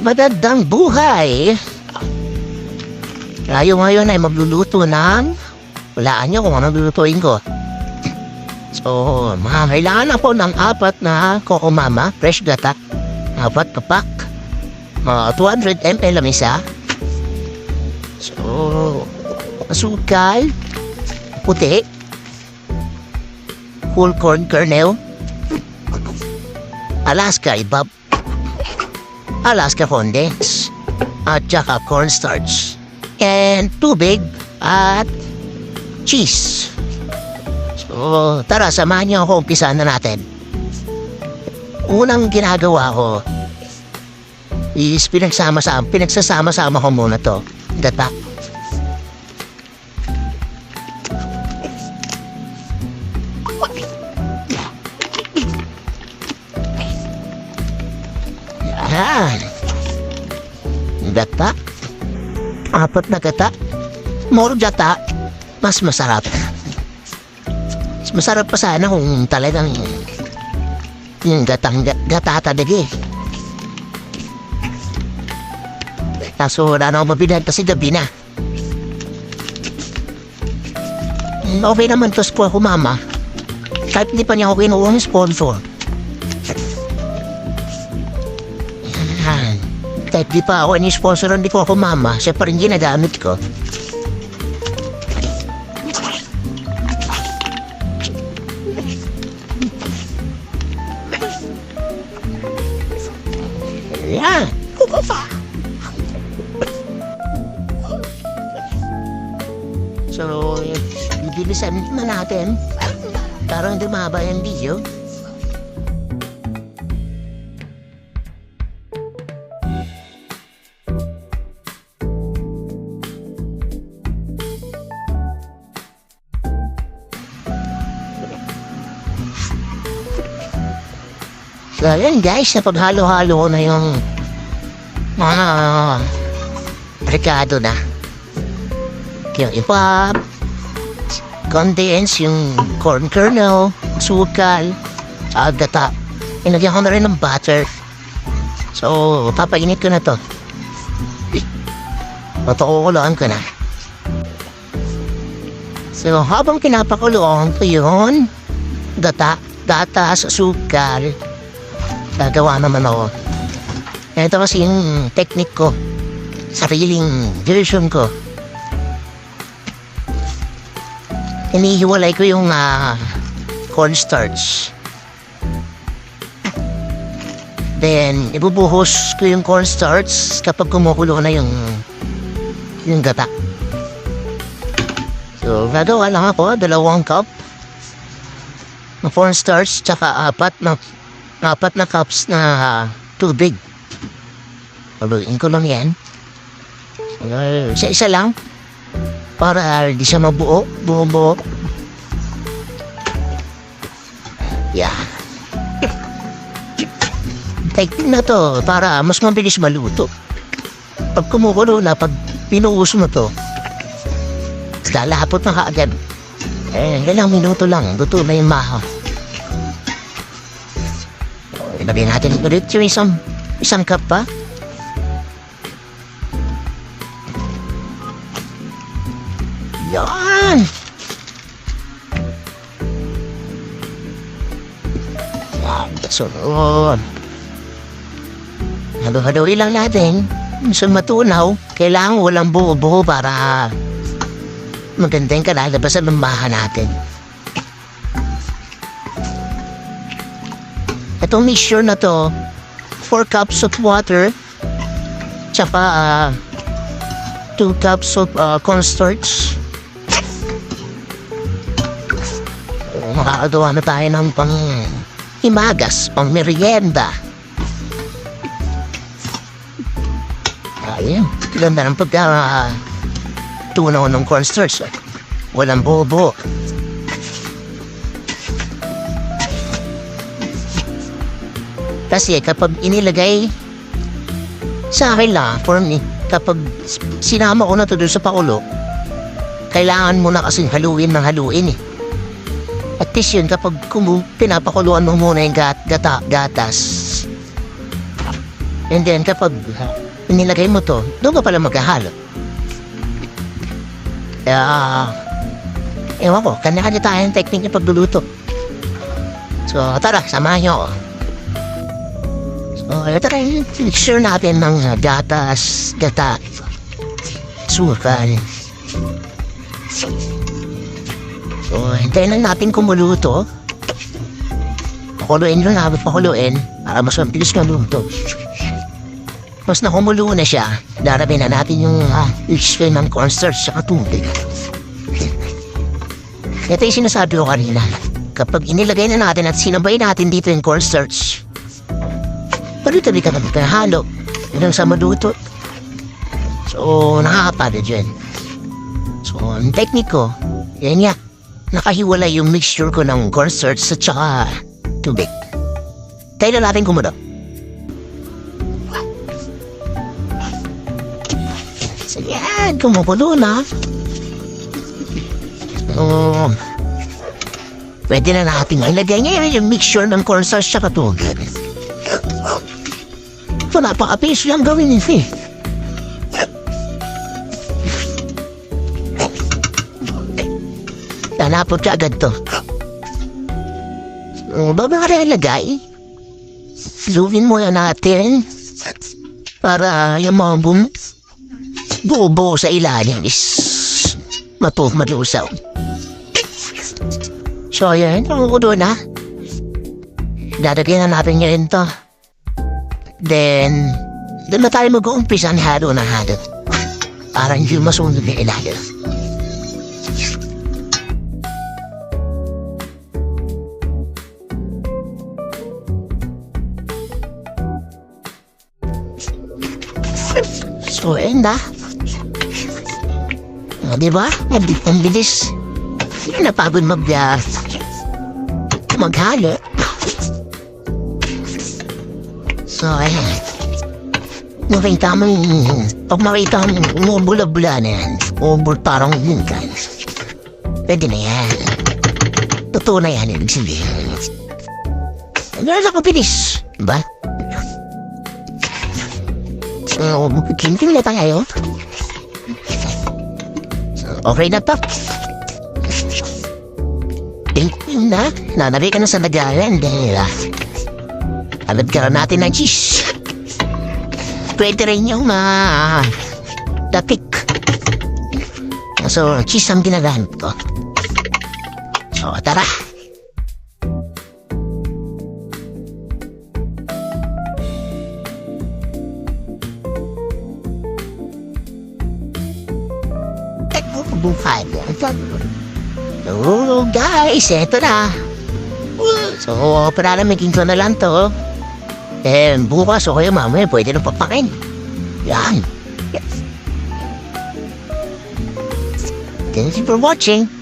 Madadang buhay. Tayo ngayon ay magluluto ng walaan nyo kung ano lulutuin ko. So, mga kailangan ako ng apat na kokomama, fresh gata. Apat na pack. Mga 200 ml ang isa. So, asukal, puti, whole corn kernel, Alaska ibab, Alaska condense, at saka cornstarch, and tubig at cheese. So, tara, samahan niyo ako, umpisa na natin. Unang ginagawa ko is pinagsama-sama, pinagsasama-sama ko muna to. Gata. Gata. Apat na gata. More gata. Mas masarap. Mas masarap pa sana kung talagang yung gatang ga- gata talaga eh. Kaso wala na akong mabilhan kasi gabi na. Mm, Okay naman to po ako mama. Kahit hindi pa niya ako kinuha ng sponsor. Kahit di pa ako ini-sponsoran di ako mama, siya pa rin ginagamit ko. Yan. So, bibilisan na natin. Para hindi mahaba yung video. So, yun guys, napaghalo-halo na yung mga rekado na. Yung iba, condense yung corn kernel, sukal, at gata. Inagyan ko na rin ng butter. So, papainit ko na to. Papakukuloan ko na. So, habang kinapakuloan ko yun, gata sa sukal, gagawa naman ako. Ito kasi yung technique ko. Sariling version ko. Inihiwalay ko yung ah, cornstarch. Then, ibubuhos ko yung cornstarch kapag kumukulo na yung yung gata. So, gagawa lang ako, dalawang cup na cornstarch, tsaka apat na apat na cups na ah, tubig. Paluin ko lang yan. Uh, isa-isa lang. Para di siya mabuo. Buo-buo. Yeah. Technique na to para mas mabilis maluto. Pag kumukulo na, pag pinuus mo to, lalapot na kaagad. Eh, ilang minuto lang, luto na yung maha. Ilagay natin ulit yung isang, isang cup pa. Yan! Yan, sunod. Halo-haloy lang natin. So matunaw, kailangan walang buo-buo para maganda yung kalalabasan ng baha natin. Itong mixture na to, 4 cups of water, tsaka 2 cups of uh, cornstarch. Makakagawa na tayo ng pang himagas, pang merienda. Ayun, ganda ng pagka uh, tunaw ng cornstarch. Walang bobo. Kasi kapag inilagay sa akin lang, for me, kapag sinama ko na to sa pakulo, kailangan mo na kasing haluin ng haluin eh. At least yun, kapag kumu, pinapakuluan mo muna yung gat, gata, gatas, And then kapag nilagay mo to, doon ka pala maghahalo. Kaya, ewan ko, kanya-kanya tayong technique ng pagluluto. So, tara, samahan niyo ako. So, ito na yung mixture natin ng gatas, gata, sukal. So, hintayin lang natin kumuluto. Pakuluin lang namin, pakuluin, para mas mabilis na luto. Mas nakumulo na siya, darabin na natin yung uh, mixture ng cornstarch sa tubig. Ito yung sinasabi ko kanina. Kapag inilagay na natin at sinabay natin dito yung cornstarch, tuloy-tuloy ka halo. Hanggang sa maluto. So, nakakapagod yun. So, ang technique ko, yan nga. Nakahiwalay yung mixture ko ng cornstarch at saka tubig. Tayo na natin kumulo. So, yan. Kumukulo na. So, pwede na natin ngayon yung mixture ng cornstarch at tubig. Ito, napaka-pace lang gawin ito eh. Nanapot ka agad to. Ka rin ilagay, luwin mo yan natin para yung mga bum buo sa ilalim is matuh malusaw. So yan, ang udo na. Dadagyan na natin ngayon to. Then, doon na tayo mag-uumpisa ang halo ng halo. Para hindi masunog yung ilalim. So, ayun na. O, di ba? Ang, bilis. Hindi napagod mag... Uh, maghalo. So, ayun. Makita mo yung... Pag makita mo yung umubula-bula na yan, umubul parang yun kan. Pwede na yan. Totoo na yan, ibig sabihin. Ganun ako bilis. Diba? So, kintin na tayo. Okay na to. Tingin na. Nanabi ka na sa lagayan dahil ah, alad ka na natin ng cheese. Pwede rin yung ma... tapik. So, cheese ang ginagamit ko. So, tara. buhay mo. So, guys, eto na. So, paramigin ko na lang to. Eh, bukas o kaya mamaya pwede na papakin. Yan. Yes. Thank you for watching.